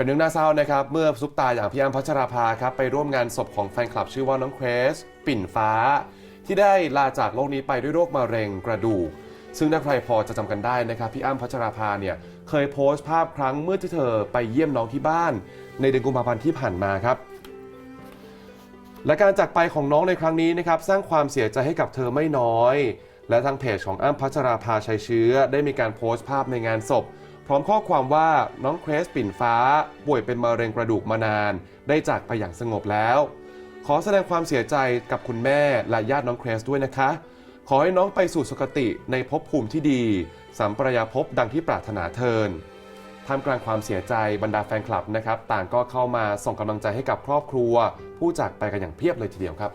เป็นเรื่องน่าเศร้านะครับ เมื่อซุปตาอย่างพี่อ้ำพัชราภาครับไปร่วมงานศพของแฟนคลับชื่อว่าน้องเครสปิ่นฟ้า ที่ได้ลาจากโลกนี้ไปด้วยโรคมะเร็งกระดูก ซึ่งถ้าใครพอจะจำกันได้นะครับ พี่อ้ำพัชราภาเนี่ยเคยโพสต์ภาพครั้งเมื่อที่เธอไปเยี่ยมน้องที่บ้าน ในเดือนกุมภาพันธ์ที่ผ่านมาครับและการจากไปของน้องในครั้งนี้นะครับสร้างความเสียใจให้กับเธอไม่น้อย และทางเพจของอ้ำพัชราภาชัยเชื้อ ได้มีการโพสต์ภาพในงานศพ ร้อมข้อความว่าน้องเครสปิ่นฟ้า ป่วยเป็นมะเร็งกระดูกมานาน ได้จากไปอย่างสงบแล้ว ขอแสดงความเสียใจกับคุณแม่และญาติน้องเครสด้วยนะคะ ขอให้น้องไปสู่สุคติในภพภูมิที่ดี สัมปรายภพดังที่ปรารถนาเทินท่ามกลางความเสียใจบรรดาแฟนคลับนะครับ ต่างก็เข้ามาส่งกำลังใจให้กับครอบครัว ผู้จากไปกันอย่างเพียบเลยทีเดียวครับ